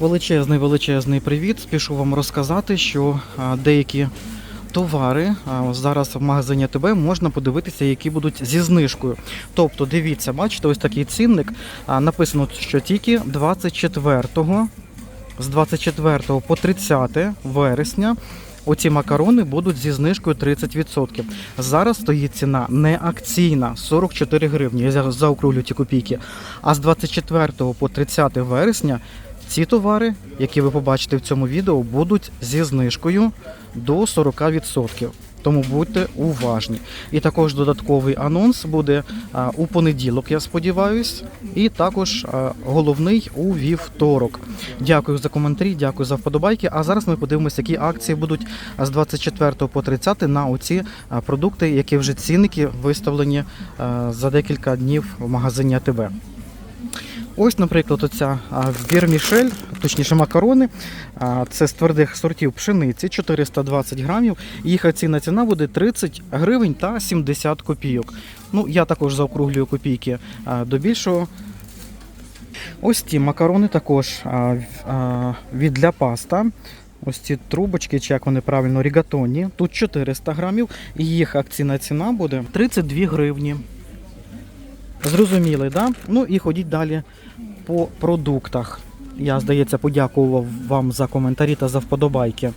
Величезний величезний привіт. Спішу вам розказати, що деякі товари зараз в магазині ТБ можна подивитися, які будуть зі знижкою. Тобто, дивіться, бачите, ось такий цінник. Написано, що тільки 24-го, з 24 по 30 вересня. Оці макарони будуть зі знижкою 30%. Зараз стоїть ціна не акційна 44 гривні. Я за- заокруглю ті копійки. А з 24 по 30 вересня ці товари, які ви побачите в цьому відео, будуть зі знижкою до 40%. Тому будьте уважні. І також додатковий анонс буде а, у понеділок, я сподіваюсь, і також а, головний у вівторок. Дякую за коментарі, дякую за вподобайки. А зараз ми подивимося, які акції будуть з 24 по 30 на оці продукти, які вже цінники виставлені а, за декілька днів в магазині АТБ. Ось, наприклад, оця вірмішель, точніше макарони. Це з твердих сортів пшениці 420 грамів. Їх акційна ціна буде 30 гривень та 70 копійок. Ну, я також заокруглюю копійки до більшого. Ось ті макарони також від для паста. Ось ці трубочки, чи як вони правильно, рігатонні. Тут 400 грамів, їх акційна ціна буде 32 гривні. Зрозуміли, да? Ну і ходіть далі по продуктах. Я, здається, подякував вам за коментарі та за вподобайки.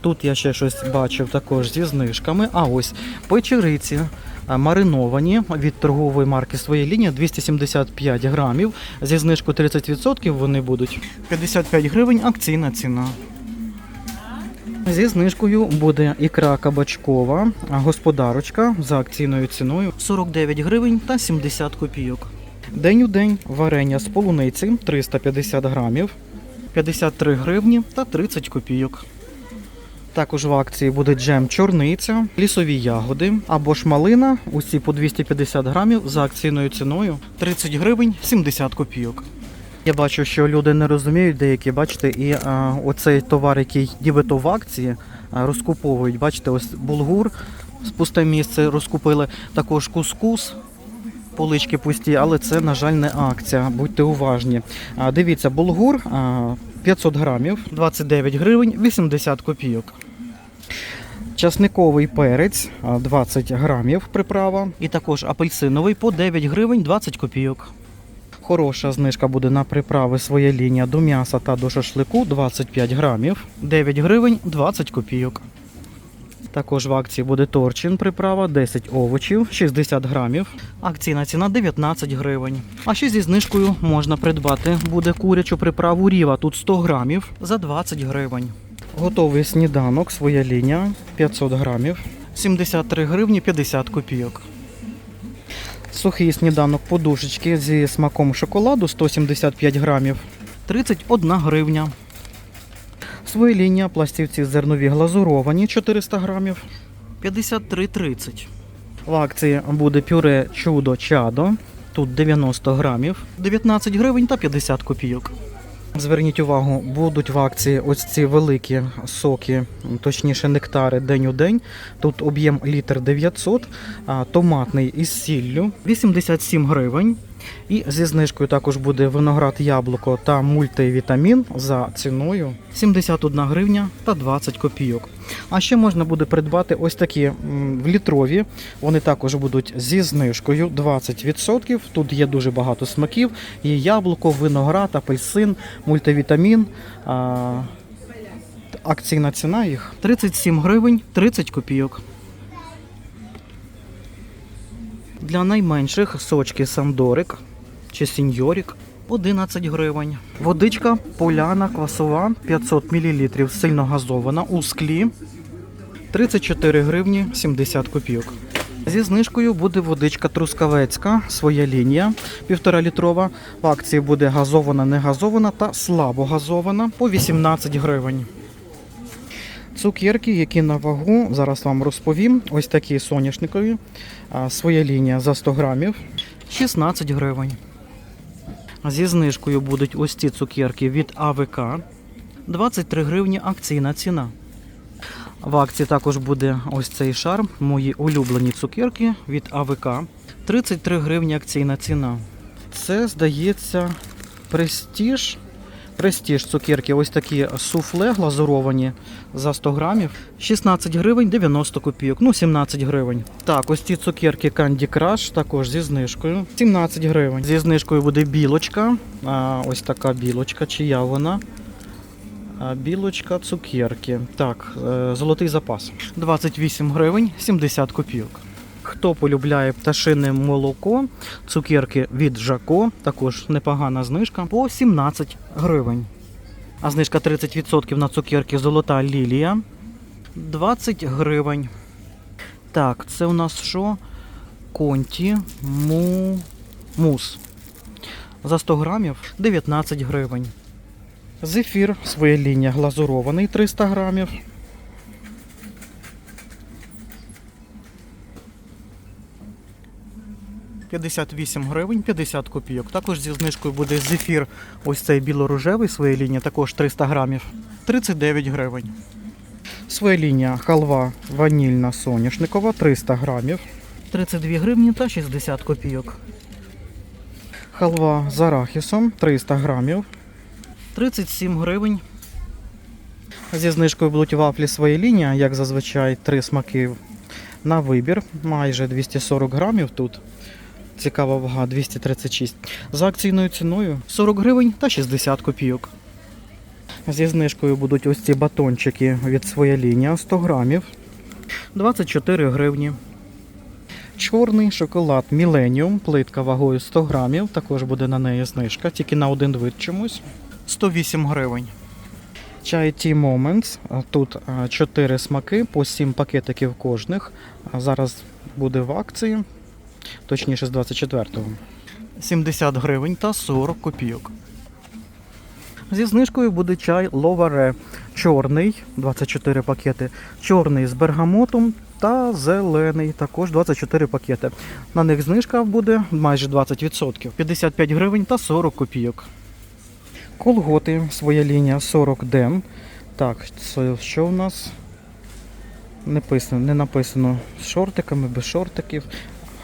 Тут я ще щось бачив також зі знижками. А ось печериці мариновані від торгової марки своєї лінії 275 грамів. Зі знижкою 30% вони будуть 55 гривень акційна ціна. Зі знижкою буде ікра кабачкова, господарочка за акційною ціною 49 гривень та 70 копійок. День у день варення з полуниці 350 грамів, 53 гривні та 30 копійок. Також в акції буде джем чорниця, лісові ягоди або ж малина, усі по 250 грамів за акційною ціною 30 гривень 70 копійок. Я бачу, що люди не розуміють деякі, бачите, і а, оцей товар, який нібито в акції, а, розкуповують. Бачите, ось булгур з пусте місце розкупили, також кускус. Полички пусті, але це, на жаль, не акція. Будьте уважні. Дивіться, булгур а, 500 грамів, 29 гривень, 80 копійок. Часниковий перець 20 грамів приправа. І також апельсиновий по 9 гривень 20 копійок. Хороша знижка буде на приправи своя лінія до м'яса та до шашлику 25 грамів, 9 гривень 20 копійок. Також в акції буде торчин приправа 10 овочів, 60 грамів. Акційна ціна 19 гривень. А ще зі знижкою можна придбати буде курячу приправу ріва тут 100 грамів за 20 гривень. Готовий сніданок, своя лінія 500 грамів, 73 гривні 50 копійок. Сухий сніданок подушечки зі смаком шоколаду 175 грамів, 31 гривня. Своєління пластівці зернові глазуровані 400 грамів, 53,30. В акції буде пюре чудо чадо. Тут 90 грамів, 19 гривень та 50 копійок. Зверніть увагу, будуть в акції ось ці великі соки, точніше нектари день у день. Тут об'єм літр 900, а томатний із сіллю 87 гривень. І зі знижкою також буде виноград яблуко та мультивітамін за ціною 71 гривня та 20 копійок. А ще можна буде придбати ось такі в літрові. Вони також будуть зі знижкою 20%. Тут є дуже багато смаків. Є яблуко, виноград, апельсин, мультивітамін. Акційна ціна їх 37 гривень 30 копійок. Для найменших сочки Сандорик чи Сіньорік 11 гривень. Водичка поляна квасова 500 мл сильно газована у склі 34 гривні 70 копійок. Зі знижкою буде водичка трускавецька, своя лінія, півтора літрова. В акції буде газована, не газована та слабо газована по 18 гривень. Цукерки, які на вагу, зараз вам розповім. Ось такі соняшникові. Своя лінія за 100 грамів. 16 гривень. Зі знижкою будуть ось ці цукерки від АВК. 23 гривні акційна ціна. В акції також буде ось цей шарм. Мої улюблені цукерки від АВК. 33 гривні акційна ціна. Це, здається, престіж Престіж цукерки, ось такі суфле глазуровані за 100 грамів. 16 гривень 90 копійок, ну 17 гривень. Так, ось ці цукерки Candy Crush також зі знижкою. 17 гривень. Зі знижкою буде білочка. А, ось така білочка, чия вона. Білочка цукерки. Так, е, золотий запас. 28 гривень 70 копійок. Хто полюбляє пташине молоко, цукерки від Жако, також непогана знижка по 17 гривень. А знижка 30% на цукерки Золота лілія 20 гривень. Так, це у нас що? Конті му... мус. За 100 грамів 19 гривень. Зефір, своя лінія глазурований 300 грамів. – 58 гривень 50 копійок. Також зі знижкою буде зефір, ось цей білорожевий своя лінія, також 300 грамів. 39 гривень. Своя лінія халва ванільна соняшникова 300 грамів. 32 гривні та 60 копійок. Халва з арахісом 300 грамів. 37 гривень. Зі знижкою будуть вафлі своя лінія, як зазвичай, три смаки на вибір. Майже 240 грамів тут. Цікава вага 236. За акційною ціною 40 гривень та 60 копійок. Зі знижкою будуть ось ці батончики від своя лінія 100 грамів. 24 гривні. Чорний шоколад Millennium, плитка вагою 100 грамів. Також буде на неї знижка, тільки на один вид чомусь. 108 гривень. Чай Tea Moments. Тут 4 смаки по 7 пакетиків кожних. Зараз буде в акції, точніше з 24-го. 70 гривень та 40 копійок. Зі знижкою буде чай Ловаре. Чорний, 24 пакети. Чорний з бергамотом та зелений, також 24 пакети. На них знижка буде майже 20%. 55 гривень та 40 копійок. Колготи, своя лінія 40 ден. Так, що у нас? Не написано, не написано з шортиками, без шортиків.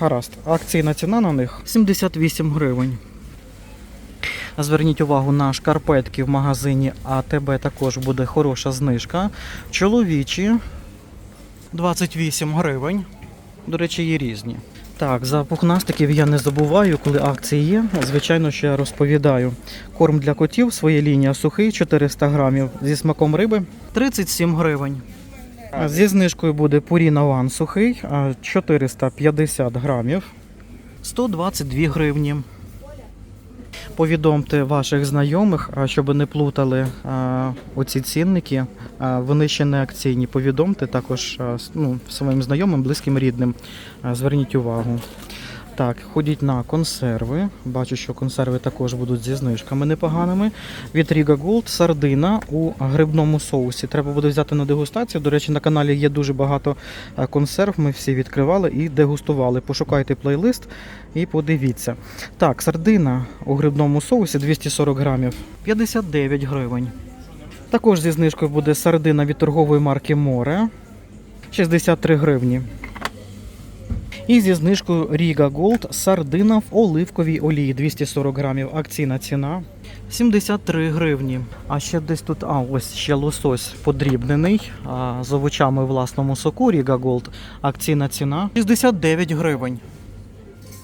Гаразд. Акційна ціна на них 78 гривень. Зверніть увагу на шкарпетки в магазині АТБ також буде хороша знижка. Чоловічі 28 гривень. До речі, є різні. Так, за пухнастиків я не забуваю, коли акції є. Звичайно, що я розповідаю. Корм для котів, своя лінія сухий, 400 грамів зі смаком риби 37 гривень. Зі знижкою буде One сухий, а, 450 грамів, 122 гривні. Повідомте ваших знайомих, щоб не плутали оці цінники. Вони ще не акційні. Повідомте також ну, своїм знайомим, близьким, рідним. Зверніть увагу. Так, ходіть на консерви. Бачу, що консерви також будуть зі знижками непоганими. Від Riga Gold сардина у грибному соусі. Треба буде взяти на дегустацію. До речі, на каналі є дуже багато е, консерв. Ми всі відкривали і дегустували. Пошукайте плейлист і подивіться. Так, сардина у грибному соусі 240 грамів 59 гривень. Також зі знижкою буде сардина від торгової марки Море 63 гривні. І зі знижкою Riga Gold сардина в оливковій олії 240 грамів. Акційна ціна 73 гривні. А ще десь тут, а ось ще лосось подрібнений а, з овочами власному соку Riga Gold. Акційна ціна 69 гривень.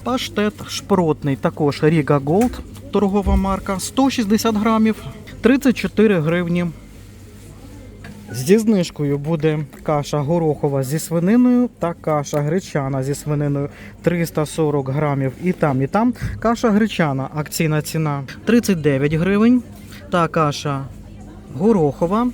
Паштет шпротний, також Riga Gold, торгова марка 160 грамів 34 гривні. Зі знижкою буде каша горохова зі свининою та каша гречана зі свининою 340 грамів. І там, і там. Каша гречана, акційна ціна 39 гривень. Та каша горохова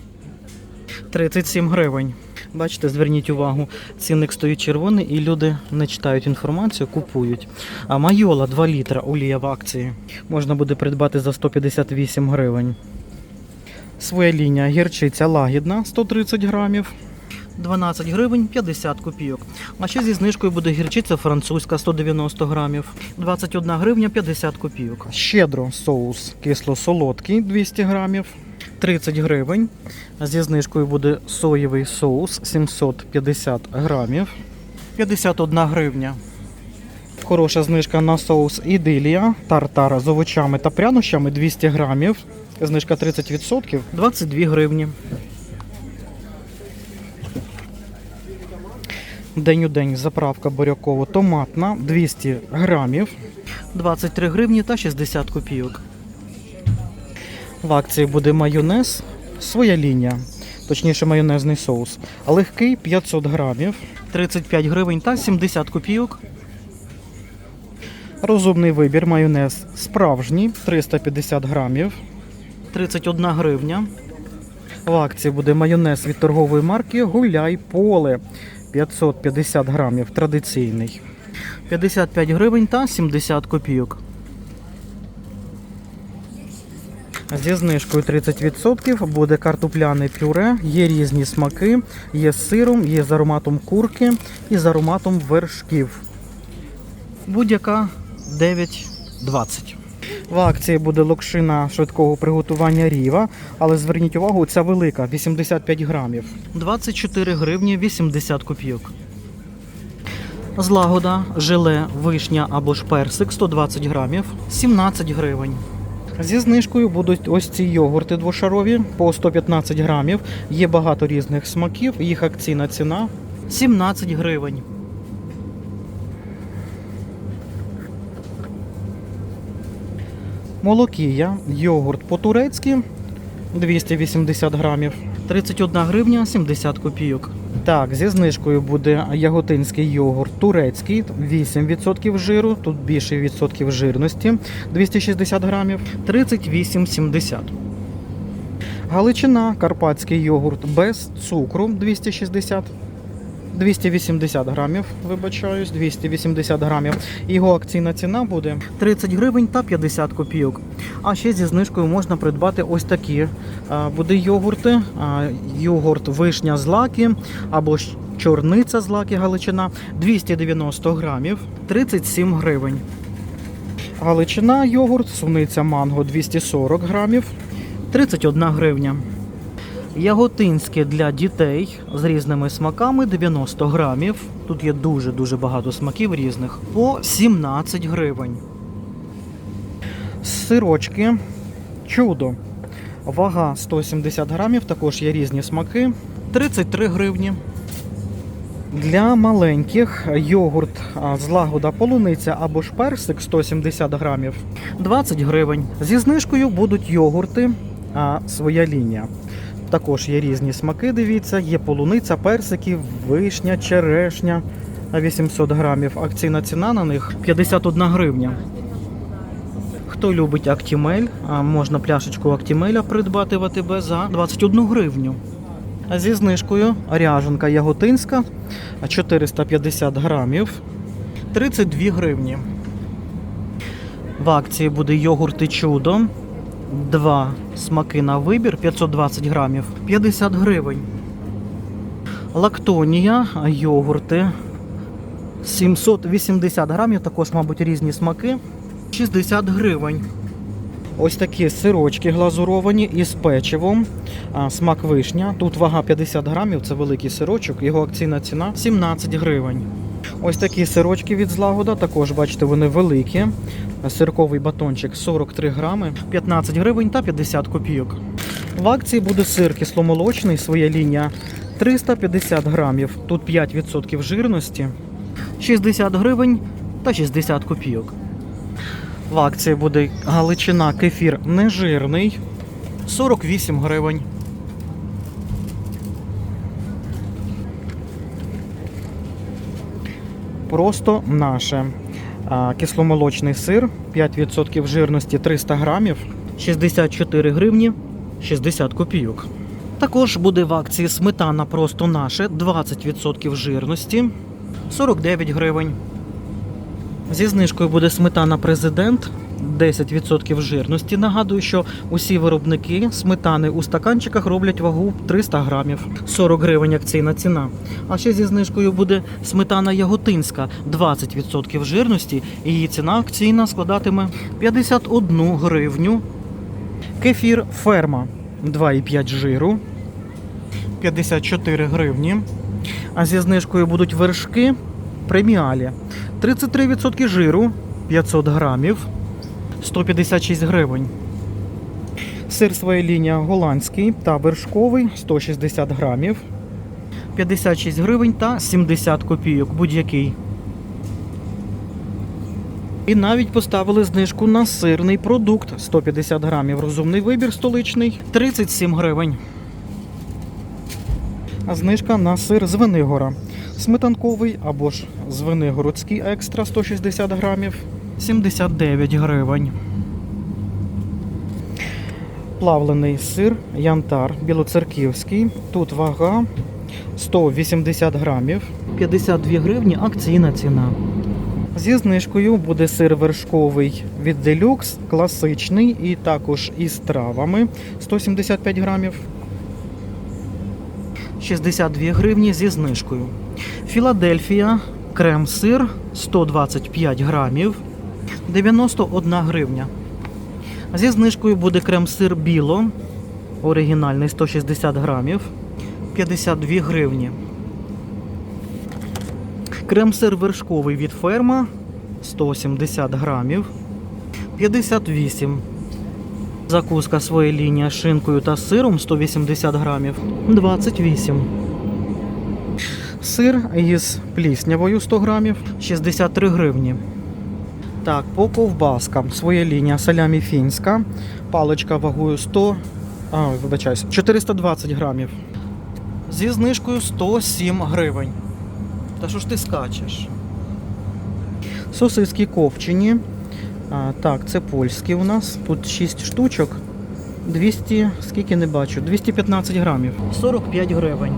37 гривень. Бачите, зверніть увагу, цінник стоїть червоний і люди не читають інформацію, купують. А майола 2 літра олія в акції можна буде придбати за 158 гривень. Своя лінія гірчиця лагідна 130 грамів. 12 гривень 50 копійок. А ще зі знижкою буде гірчиця французька 190 грамів. 21 гривня 50 копійок. Щедро соус кисло-солодкий 200 грамів. 30 гривень. Зі знижкою буде соєвий соус 750 грамів. 51 гривня. Хороша знижка на соус ідилія, тартар з овочами та прянощами 200 грамів. Знижка 30%, 22 гривні. День у день заправка буряково томатна 200 грамів, 23 гривні та 60 копійок. В акції буде майонез, своя лінія, точніше майонезний соус. Легкий 500 грамів, 35 гривень та 70 копійок. Розумний вибір майонез справжній 350 грамів, 31 гривня. В акції буде майонез від торгової марки Гуляй Поле 550 грамів, традиційний. 55 гривень та 70 копійок. Зі знижкою 30% буде картопляне пюре, є різні смаки, є з сиром, є з ароматом курки і з ароматом вершків. Будь-яка 9,20. В акції буде локшина швидкого приготування ріва, але зверніть увагу, ця велика 85 грамів. 24 гривні 80 копійок. Злагода, желе, вишня або ж персик 120 грамів 17 гривень. Зі знижкою будуть ось ці йогурти двошарові по 115 грамів. Є багато різних смаків, їх акційна ціна 17 гривень. Молокія, йогурт по-турецьки 280 грамів, 31 гривня 70 копійок. Так, зі знижкою буде яготинський йогурт турецький, 8% жиру, тут більше відсотків жирності, 260 грамів, 38,70. Галичина, карпатський йогурт без цукру 260 280 грамів, вибачаюсь, 280 грамів. Його акційна ціна буде 30 гривень та 50 копійок. А ще зі знижкою можна придбати ось такі. А, Буде йогурти, а, йогурт вишня з лаки або чорниця з лаки Галичина 290 грамів, 37 гривень. Галичина йогурт, суниця манго 240 грамів, 31 гривня. Яготинське для дітей з різними смаками 90 грамів. Тут є дуже-дуже багато смаків різних. По 17 гривень. Сирочки. Чудо. Вага 170 грамів, також є різні смаки. 33 гривні. Для маленьких йогурт а, з лагода полуниця або ж персик 170 грамів 20 гривень. Зі знижкою будуть йогурти, а своя лінія. Також є різні смаки, дивіться, є полуниця, персики, вишня, черешня 800 грамів. Акційна ціна на них 51 гривня. Хто любить Актімель, можна пляшечку Актімеля придбати в АТБ за 21 гривню. Зі знижкою ряженка яготинська 450 грамів 32 гривні. В акції буде йогурти чудо. Два смаки на вибір 520 грамів 50 гривень. Лактонія, йогурти 780 грамів, також, мабуть, різні смаки 60 гривень. Ось такі сирочки глазуровані із печивом. А, Смак вишня. Тут вага 50 грамів, це великий сирочок, його акційна ціна 17 гривень. Ось такі сирочки від злагода, також бачите, вони великі. Сирковий батончик 43 грами, 15 гривень та 50 копійок. В акції буде сир кисломолочний, своя лінія 350 грамів. Тут 5% жирності, 60 гривень та 60 копійок. В акції буде галичина кефір нежирний 48 гривень. Просто наше. Кисломолочний сир 5% жирності 300 грамів 64 гривні 60 копійок. Також буде в акції сметана просто наше 20% жирності 49 гривень. Зі знижкою буде сметана президент 10% жирності. Нагадую, що усі виробники сметани у стаканчиках роблять вагу 300 грамів, 40 гривень акційна ціна. А ще зі знижкою буде сметана яготинська 20% жирності. Її ціна акційна складатиме 51 гривню. Кефір ферма 2,5 жиру 54 гривні. А зі знижкою будуть вершки преміалі 33% жиру 500 грамів 156 гривень. Сир своя лінія голландський та вершковий 160 грамів. 56 гривень та 70 копійок будь-який. І навіть поставили знижку на сирний продукт 150 грамів. Розумний вибір столичний 37 гривень. А знижка на сир з Венигора. Сметанковий або ж звенигородський екстра 160 грамів 79 гривень. Плавлений сир янтар білоцерківський. Тут вага 180 грамів 52 гривні акційна ціна. Зі знижкою буде сир вершковий від Deluxe, класичний і також із травами 175 грамів. 62 гривні зі знижкою. Філадельфія, крем-сир 125 грамів, 91 гривня. Зі знижкою буде крем-сир біло, оригінальний 160 грамів, 52 гривні. Крем-сир вершковий від ферма 170 грамів, 58. Закуска своя лінія шинкою та сиром 180 грамів, 28. Сир із пліснявою 100 грамів, 63 гривні. Так, по ковбаскам своя лінія салямі фінська, паличка вагою 100, а, вибачаюсь, 420 грамів. Зі знижкою 107 гривень. Та що ж ти скачеш? Сосиски ковчені. А, так, це польські у нас. Тут 6 штучок. 200, скільки не бачу, 215 грамів. 45 гривень.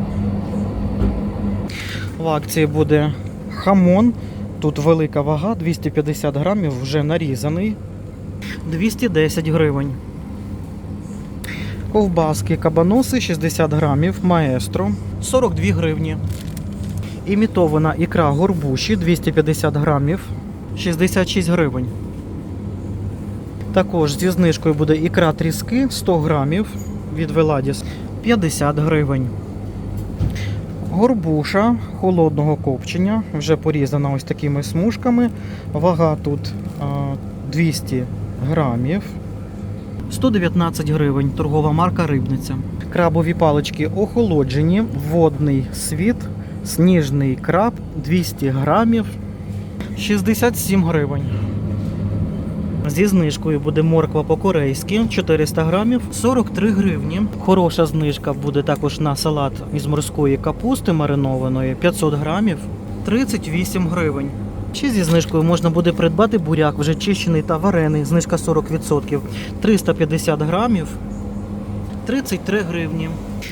В акції буде хамон. Тут велика вага, 250 грамів, вже нарізаний. 210 гривень. Ковбаски кабаноси 60 грамів, маестро 42 гривні. Імітована ікра горбуші 250 грамів 66 гривень. Також зі знижкою буде ікра тріски 100 грамів від Веладіс 50 гривень. Горбуша холодного копчення, вже порізана ось такими смужками. Вага тут 200 грамів. 119 гривень. Торгова марка Рибниця. Крабові палички охолоджені, водний світ, сніжний краб 200 грамів. 67 гривень. Зі знижкою буде морква по-корейськи 400 грамів 43 гривні. Хороша знижка буде також на салат із морської капусти маринованої 500 грамів 38 гривень. Ще зі знижкою можна буде придбати буряк вже чищений та варений, знижка 40%. 350 грамів 33 гривні.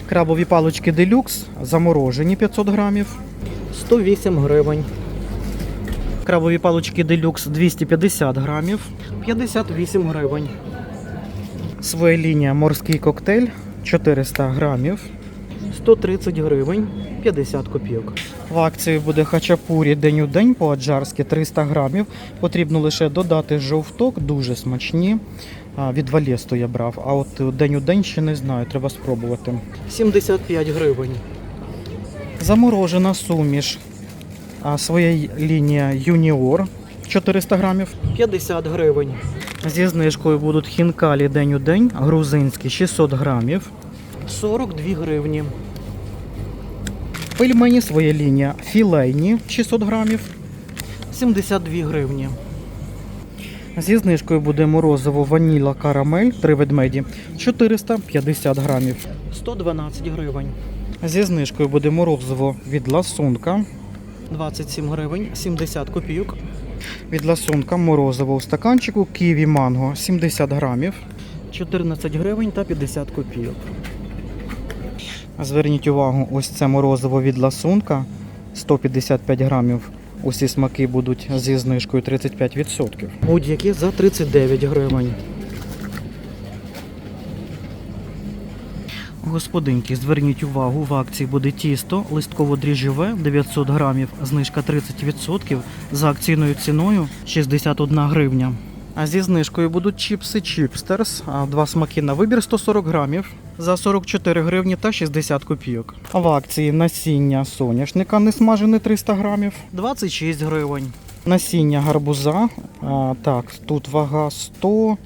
Крабові палички делюкс заморожені 500 грамів 108 гривень. Крабові палички делюкс 250 грамів 58 гривень. Своя лінія морський коктейль 400 грамів 130 гривень 50 копійок. В акції буде хачапурі день у день по-аджарськи 300 грамів. Потрібно лише додати жовток, дуже смачні. Від Валєсту я брав, а от день у день ще не знаю, треба спробувати. 75 гривень. Заморожена суміш. А своя лінія Юніор 400 грамів 50 гривень. Зі знижкою будуть хінкалі день у день, грузинські 600 грамів 42 гривні. Пельмені своя лінія філейні 600 грамів 72 гривні. Зі знижкою буде морозиво ваніла карамель 3 ведмеді 450 грамів 112 гривень. Зі знижкою буде морозиво від ласунка 27 гривень 70 копійок. Від ласунка морозиво у стаканчику ківі манго 70 грамів 14 гривень та 50 копійок. Зверніть увагу, ось це морозиво від ласунка 155 грамів. Усі смаки будуть зі знижкою 35%. Будь-які за 39 гривень. Господинки, зверніть увагу, в акції буде тісто листково-дріжджове 900 грамів, знижка 30% за акційною ціною 61 гривня. А зі знижкою будуть чіпси Чіпстерс, два смаки на вибір 140 грамів за 44 гривні та 60 копійок. А в акції насіння соняшника несмажене 300 грамів 26 гривень. Насіння гарбуза, а, так, тут вага 100,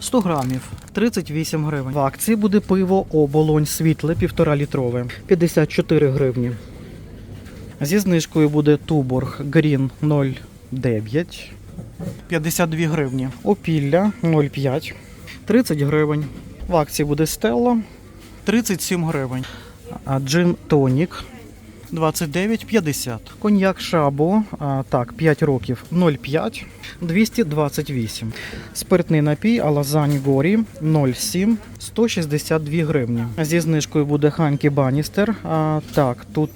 100 грамів 38 гривень. В акції буде пиво оболонь світле 1,5 літрове 54 гривні. Зі знижкою буде Туборг Грін 0,9 52 гривні. Опілля 0,5 30 гривень. В акції буде Стелла 37 гривень. Джин Тонік 29,50. Коньяк Шабо, а, так, 5 років 0,5, 228. Спиртний напій Алазань Горі 0,7, 162 гривні. Зі знижкою буде Ханкі Баністер. А, так, тут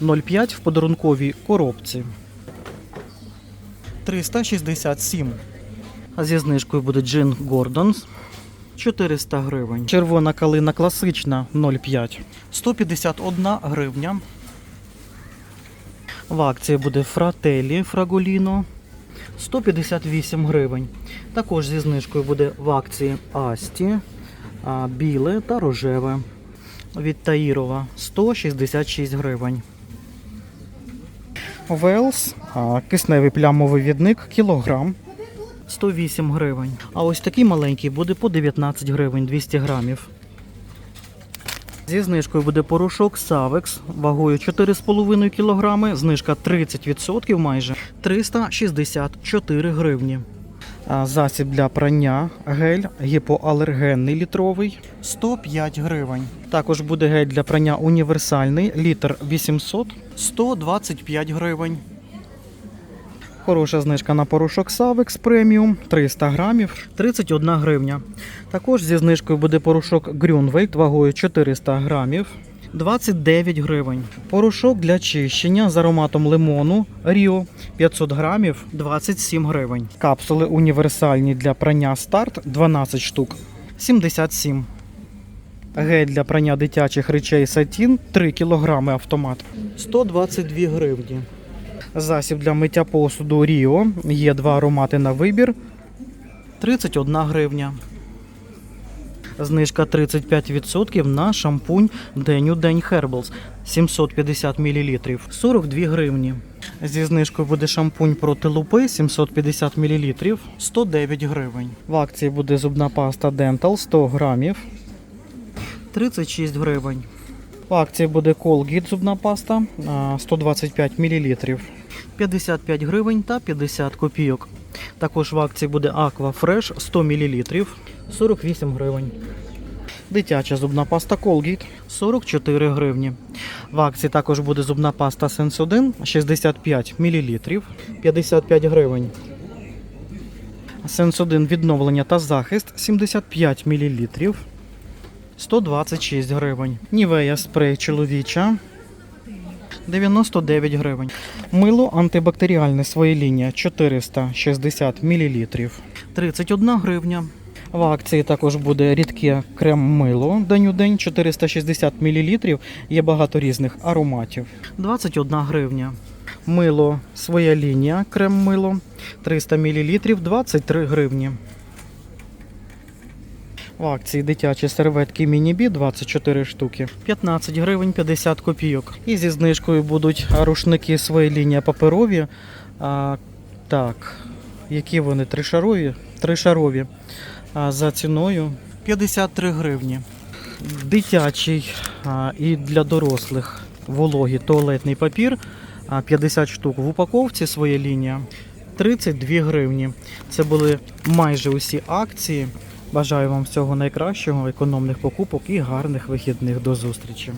0,5 в подарунковій коробці. 367. А зі знижкою буде Джин Гордонс 400 гривень. Червона калина класична 0,5. 151 гривня. В акції буде Фрателі Фраголіно 158 гривень. Також зі знижкою буде в акції Асті, біле та рожеве. Від Таїрова 166 гривень. Велс, кисневий плямовий відник, кілограм. 108 гривень. А ось такий маленький буде по 19 гривень 200 грамів. Зі знижкою буде порошок Савекс вагою 4,5 кг, знижка 30% майже 364 гривні. Засіб для прання гель гіпоалергенний літровий 105 гривень. Також буде гель для прання універсальний літр 800 125 гривень. Хороша знижка на порошок Савекс преміум 300 грамів 31 гривня. Також зі знижкою буде порошок Грюнвельд вагою 400 грамів 29 гривень. Порошок для чищення з ароматом лимону Ріо 500 грамів 27 гривень. Капсули універсальні для прання старт 12 штук 77. Гель для прання дитячих речей Сатін 3 кг автомат 122 гривні. Засіб для миття посуду Ріо. Є два аромати на вибір. 31 гривня. Знижка 35% на шампунь День у день Herbals 750 мл 42 гривні. Зі знижкою буде шампунь проти лупи 750 мл 109 гривень. В акції буде зубна паста Dental 100 грамів 36 гривень. В акції буде Colgate зубна паста 125 мл 55 гривень та 50 копійок. Також в акції буде Aqua Fresh 100 мл 48 гривень. Дитяча зубна паста Colgate 44 гривні. В акції також буде зубна паста Sensodyne 65 мл 55 гривень. Sensodyne відновлення та захист 75 мл 126 гривень. Нівея спрей чоловіча 99 гривень. Мило антибактеріальне своє лінія 460 мл 31 гривня. В акції також буде рідке крем-мило день у день 460 мл. Є багато різних ароматів. 21 гривня. Мило своя лінія крем-мило 300 мл 23 гривні. В акції дитячі серветки міні-бі 24 штуки, 15 гривень 50 копійок. І зі знижкою будуть рушники своєї лінії паперові. А, так, які вони тришарові? Тришарові. А, за ціною 53 гривні. Дитячий а, і для дорослих вологий туалетний папір а, 50 штук в упаковці своя лінія 32 гривні. Це були майже усі акції. Бажаю вам всього найкращого, економних покупок і гарних вихідних. До зустрічі!